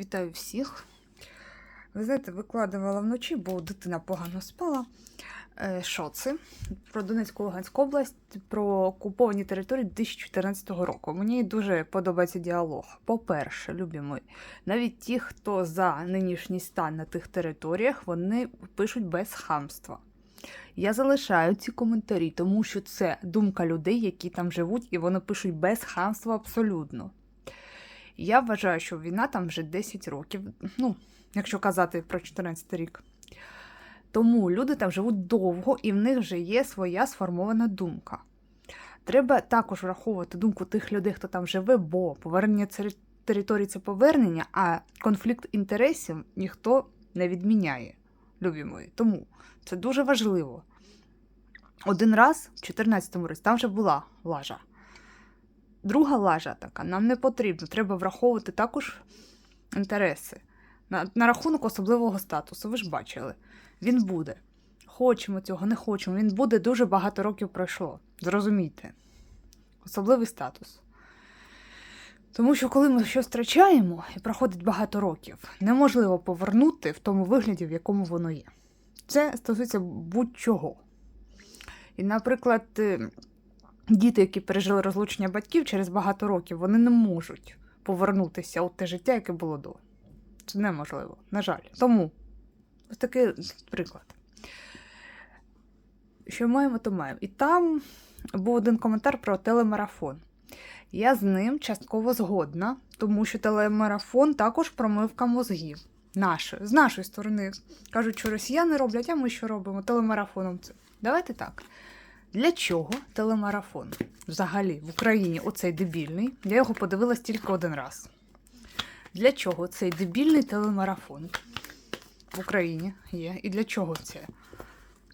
Вітаю всіх. Ви знаєте, викладувала вночі, бо дитина погано спала. Е, Шоци про Донецьку Луганську область, про окуповані території 2014 року. Мені дуже подобається діалог. По-перше, любі мої, навіть ті, хто за нинішній стан на тих територіях, вони пишуть без хамства. Я залишаю ці коментарі, тому що це думка людей, які там живуть, і вони пишуть без хамства абсолютно. Я вважаю, що війна там вже 10 років, ну, якщо казати про 14 рік. Тому люди там живуть довго і в них вже є своя сформована думка. Треба також враховувати думку тих людей, хто там живе, бо повернення території це повернення, а конфлікт інтересів ніхто не відміняє, любі мої. Тому це дуже важливо. Один раз, в 2014 році, там вже була лажа. Друга лажа така, нам не потрібно. Треба враховувати також інтереси. На, на рахунок особливого статусу, ви ж бачили, він буде. Хочемо цього, не хочемо. Він буде дуже багато років пройшло. Зрозумійте. Особливий статус. Тому що коли ми щось втрачаємо і проходить багато років, неможливо повернути в тому вигляді, в якому воно є. Це стосується будь-чого. І, наприклад, е, діти, які пережили розлучення батьків через багато років, вони не можуть повернутися у те життя, яке було до. Це неможливо, на жаль. Тому ось такий приклад. Що маємо, то маємо. І там був один коментар про телемарафон. Я з ним частково згодна, тому що телемарафон також промивка мозгів. Наші, з нашої сторони кажуть, що росіяни роблять, а ми що робимо? Телемарафоном. Давайте так. Для чого телемарафон? Взагалі, в Україні оцей дебільний. Я його подивилась тільки один раз. Для чого цей дебільний телемарафон в Україні є? І для чого це?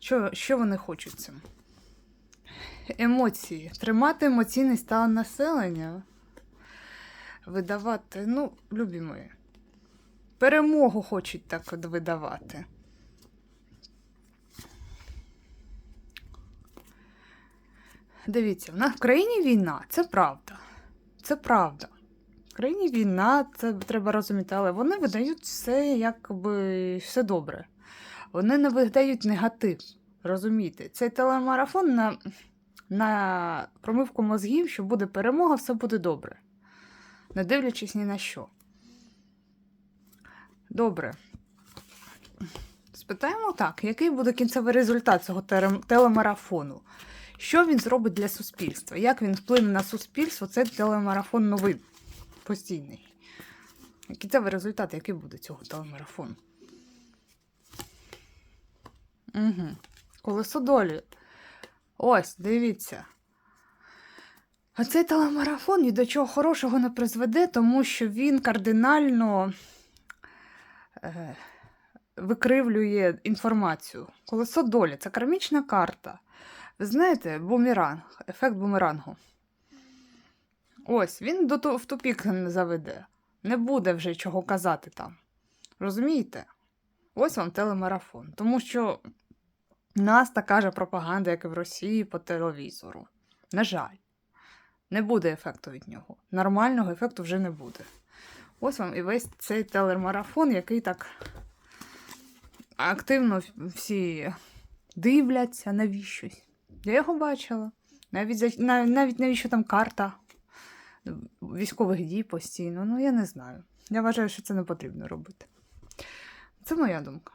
Що, що вони хочуть цим? Емоції. Тримати емоційний стан населення. Видавати, ну, любі мої. Перемогу хочуть так от видавати. Дивіться, в нас в країні війна, це правда. Це правда. В країні війна, це треба розуміти, але вони видають все якби все добре. Вони не видають негатив. Розумієте? Цей телемарафон на, на промивку мозгів, що буде перемога, все буде добре. Не дивлячись ні на що. Добре. Спитаємо так, який буде кінцевий результат цього телемарафону? Що він зробить для суспільства? Як він вплине на суспільство? Це телемарафон новий, постійний. Кінцевий результат, який буде цього телемарафону? Угу. Колесо долі. Ось, дивіться. А цей телемарафон ні до чого хорошого не призведе, тому що він кардинально е, викривлює інформацію. Колесо долі це кармічна карта. Ви знаєте, бумеранг, ефект бумерангу. Ось, він до в тупік не заведе. Не буде вже чого казати там. Розумієте? Ось вам телемарафон. Тому що нас така же пропаганда, як і в Росії по телевізору. На жаль, не буде ефекту від нього. Нормального ефекту вже не буде. Ось вам і весь цей телемарафон, який так активно всі дивляться навіщось. Я його бачила. Навіть, навіть навіщо там карта військових дій постійно. Ну, я не знаю. Я вважаю, що це не потрібно робити. Це моя думка.